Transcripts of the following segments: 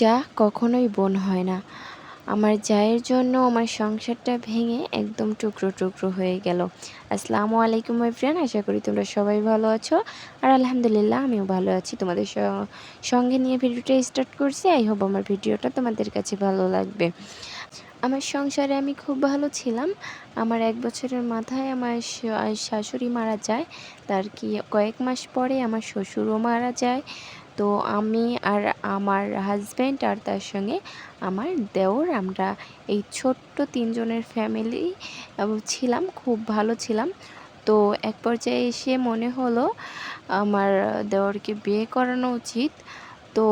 যা কখনোই বোন হয় না। আমার জায়ের জন্য আমার সংসারটা ভেঙে একদম টুকরো টুকরো হয়ে গেল। আসসালামু আলাইকুম মাই ফ্রেন্ড আশা করি তোমরা সবাই ভালো আছো। আর আলহামদুলিল্লাহ, আমিও ভালো আছি। তোমাদের সঙ্গে নিয়ে ভিডিওটা স্টার্ট করছি। আই হোপ আমার ভিডিওটা তোমাদের কাছে ভালো লাগবে। আমার সংসারে আমি খুব ভালো ছিলাম। আমার এক বছরের মাথায় আমার শাশুড়ি মারা যায়। তার কি কয়েক মাস পরে আমার শ্বশুরও মারা যায়। তো আমি আর আমার হাজব্যান্ড আর তার সঙ্গে আমার দেওর, আমরা এই ছোট্ট তিনজনের ফ্যামিলি ছিলাম, খুব ভালো ছিলাম। তো এক পর্যায়ে এসে মনে হলো আমার দেওরকে বিয়ে করানো উচিত। তো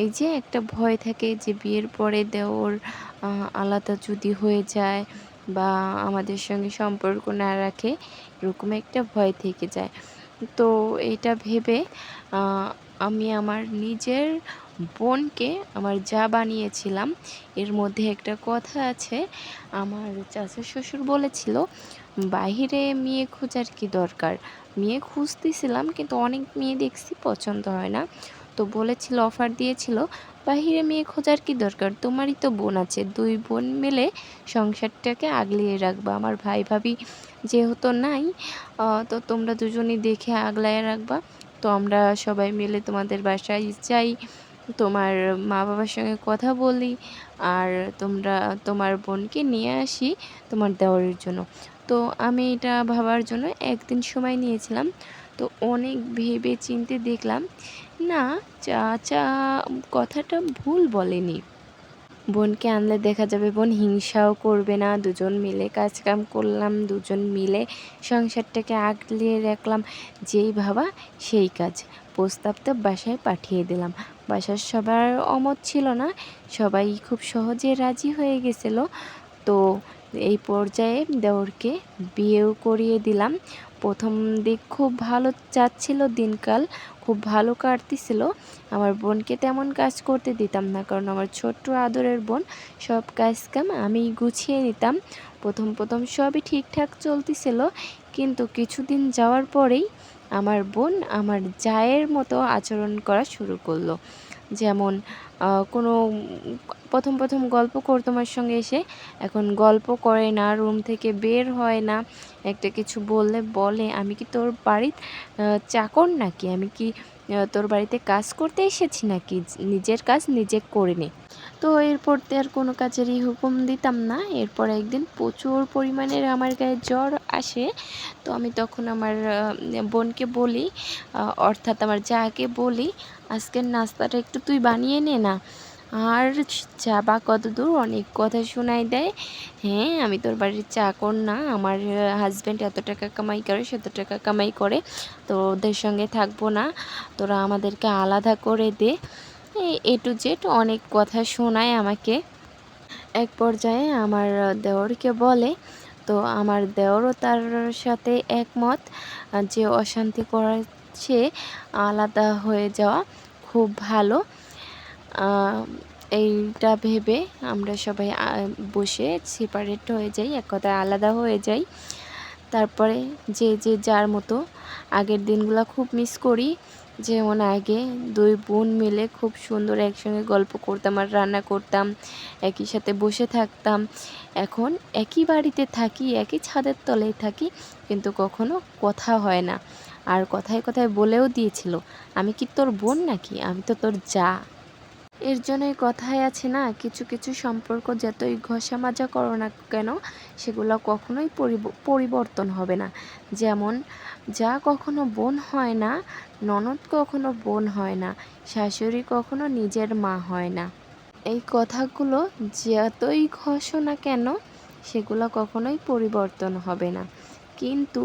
এই যে একটা ভয় থাকে যে বিয়ের পরে দেওর আলাদা যদি হয়ে যায় বা আমাদের সঙ্গে সম্পর্ক না রাখে, এরকম একটা ভয় থেকে যায়। তো এটা ভেবে আমি আমার নিজের বোনকে, আমার যা বানিয়েছিলাম, এর মধ্যে একটা কথা আছে। আমার চাচা শ্বশুর বলেছিল, বাহিরে মেয়ে খোঁজার কি দরকার? মেয়ে খুঁজতেছিলাম, কিন্তু অনেক মেয়ে দেখছি পছন্দ হয় না। তো বলেছিল, অফার দিয়েছিল, বাহিরে মেয়ে খোঁজার কি দরকার? তোমারই তো বোন আছে, দুই বোন মিলে সংসারটাকে আগলিয়ে রাখবা। আমার ভাই ভাবি, যেহেতু নাই তো তোমরা দুজনেই দেখে আগলায় রাখবা। তো আমরা সবাই মিলে তোমাদের বাসায় যাই, তোমার মা বাবার সঙ্গে কথা বলি আর তোমরা, তোমার বোনকে নিয়ে আসি তোমার দেওয়ারের জন্য। তো আমি এটা ভাবার জন্য একদিন সময় নিয়েছিলাম, তো অনেক ভেবে চিনতে দেখলাম, না, চাচা কথাটা ভুল বলেনি। বোনকে আনলে দেখা যাবে বোন হিংসাও করবে না, দুজন মিলে কাজ কাম করলাম, দুজন মিলে সংসারটাকে আগলিয়ে রাখলাম। যেই ভাবা সেই কাজ। প্রস্তাবটা বাসায় পাঠিয়ে দিলাম। বাসার সবার অমত ছিল না, সবাই খুব সহজে রাজি হয়ে গেছিল। তো এই পর্যায়ে দেওরকে বিয়েও করিয়ে দিলাম। প্রথম দিক খুব ভালো যাচ্ছিল দিনকাল, খুব ভালো কাটতেছিল। আমার বোনকে তেমন কাজ করতে দিতাম না, কারণ আমার ছোট্ট আদরের বোন, সব কাজ কাম আমি গুছিয়ে নিতাম। প্রথম প্রথম সবই ঠিকঠাক চলতেছিল, কিন্তু কিছুদিন যাওয়ার পরেই আমার বোন আমার জায়ের মতো আচরণ করা শুরু করল। যেমন কোনো প্রথম প্রথম গল্প করতো আমার সঙ্গে এসে এখন গল্প করে না, রুম থেকে বের হয় না, একটা কিছু বললে বলে, আমি কি তোর বাড়ির চাকর নাকি? আমি কি তোর বাড়িতে কাজ করতে এসেছি নাকি? নিজের কাজ নিজে করে নে। তো এরপর আর কোনো কাজেরই হুকুম দিতাম না। এরপর একদিন প্রচুর পরিমাণের আমার গায়ে জ্বর আসে। তো আমি তখন আমার বোনকে বলি অর্থাৎ আমার যাকে বলি আজকের নাস্তাটা একটু তুই বানিয়ে নে না। আর যাবা কত দূর অনেক কথা শোনাই দেয়। হ্যাঁ আমি তোর বাড়ির চাকর না আমার হাজব্যান্ড এত টাকা কামাই করে শত টাকা কামাই করে। তো ওদের সঙ্গে থাকব না, তোরা আমাদেরকে আলাদা করে দে। এ টু জেড অনেক কথা শোনায় আমাকে। এক পর্যায়ে আমার দেওরকে বলে, তো আমার দেওরও তার সাথে একমত যে অশান্তি করাচ্ছে, আলাদা হয়ে যাওয়া খুব ভালো। এইটা ভেবে আমরা সবাই বসে সেপারেট হয়ে যাই, এক কথায় আলাদা হয়ে যাই। তারপরে যে যে যার মতো আগের দিনগুলো খুব মিস করি যেমন আগে দুই বোন মিলে খুব সুন্দর একসঙ্গে গল্প করতাম আর রান্না করতাম, একই সাথে বসে থাকতাম। এখন একই বাড়িতে থাকি, একই ছাদের তলেই থাকি, কিন্তু কখনো কথা হয় না। আর কথায় কথায় বলেও দিয়েছিল, আমি কি তোর বোন নাকি? আমি তো তোর যা। এর জন্যই কথায় আছে না, কিছু কিছু সম্পর্ক যতই ঘষা মাজা করো না কেন, সেগুলো কখনোই পরিবর্তন হবে না। যেমন, যা কখনো বোন হয় না, ননদ কখনো বোন হয় না, শাশুড়ি কখনো নিজের মা হয় না। এই কথাগুলো যতই ঘষো না কেন, সেগুলো কখনোই পরিবর্তন হবে না। কিন্তু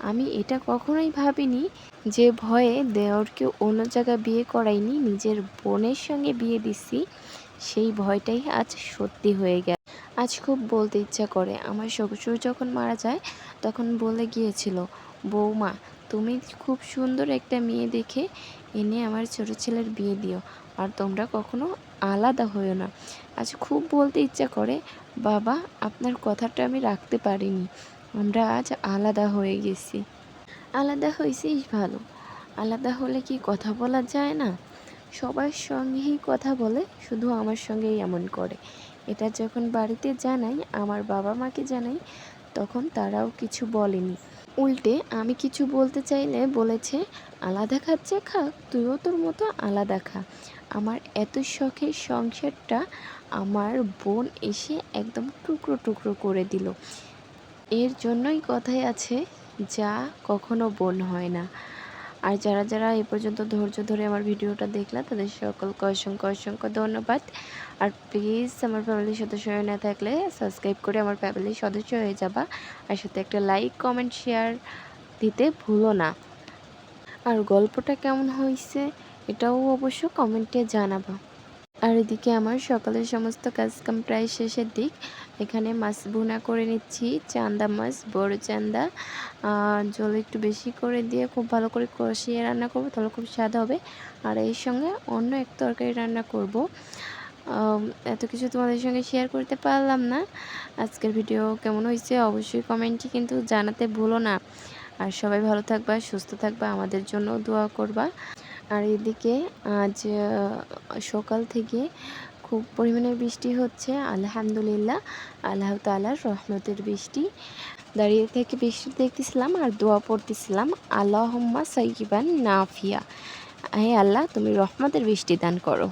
আমি এটা কখনোই ভাবিনি যে ভয়ে দেওরকে অন্য জায়গায় বিয়ে করাইনি, নিজের বোনের সঙ্গে বিয়ে দিছি। সেই ভয়টাই আজ সত্যি হয়ে গেল। আজ খুব বলতে ইচ্ছা করে। আমার শ্বশুর যখন মারা যায়, তখন বলে গিয়েছিল, বৌমা, তুমি খুব সুন্দর একটা মেয়ে দেখে এনে আমার ছোট ছেলের বিয়ে দিও, আর তোমরা কখনো আলাদা হইও না। আজ খুব বলতে ইচ্ছা করে, বাবা, আপনার কথাটা আমি রাখতে পারিনি। আমরা আজ আলাদা হয়ে গেছি। আলাদা হয়েছিস ভালো। আলাদা হলে কি কথা বলা যায় না? সবার সঙ্গেই কথা বলে, শুধু আমার সঙ্গেই এমন করে। এটা যখন বাড়িতে জানাই, আমার বাবা মাকে জানাই, তখন তারাও কিছু বলেনি। উল্টে আমি কিছু বলতে চাইলে বলেছে, আলাদা খাচ্ছে খা তুইও তোর মতো আলাদা খা। আমার এত শখের সংসারটা আমার বোন এসে একদম টুকরো টুকরো করে দিল। এর জন্যই কথাই আছে, যা কখনো বোন হয় না। আর যারা যারা এ পর্যন্ত ধৈর্য ধরে আমার ভিডিওটা দেখলা, তাদের সকলকে অসংখ্য অসংখ্য ধন্যবাদ। আর প্লিজ আমার ফ্যামিলির সদস্য হয়ে না থাকলে সাবস্ক্রাইব করে আমার ফ্যামিলির সদস্য হয়ে যাবা। আর সাথে একটা লাইক কমেন্ট শেয়ার দিতে ভুলো না। আর গল্পটা কেমন হয়েছে এটাও অবশ্য কমেন্টে জানাবা। আর এদিকে আমার সকালের সমস্ত কাজকাম প্রায় শেষের দিক। এখানে মাছ ভুনা করে নিচ্ছি, চান্দা মাছ, বড় চান্দা। জল একটু বেশি করে দিয়ে খুব ভালো করে কষিয়ে রান্না করব, তাহলে খুব স্বাদ হবে। আর এর সঙ্গে অন্য এক তরকারি রান্না করব। এত কিছু তোমাদের সঙ্গে শেয়ার করতে পারলাম না। আজকের ভিডিও কেমন হয়েছে অবশ্যই কমেন্টে কিন্তু জানাতে ভুলো না। আর সবাই ভালো থাকবা, সুস্থ থাকবা, আমাদের জন্য দোয়া করবা। আর এদিকে আজ সকাল থেকে খুব পরিমাণে বৃষ্টি হচ্ছে। আলহামদুলিল্লাহ, আল্লাহ তালার রহমতের বৃষ্টি। দাঁড়িয়ে থেকে বৃষ্টি দেখতেছিলাম আর দোয়া পড়তেছিলাম, আল্লাহম্মা সাইকিবান নাফিয়া। হে আল্লাহ, তুমি রহমতের বৃষ্টি দান করো।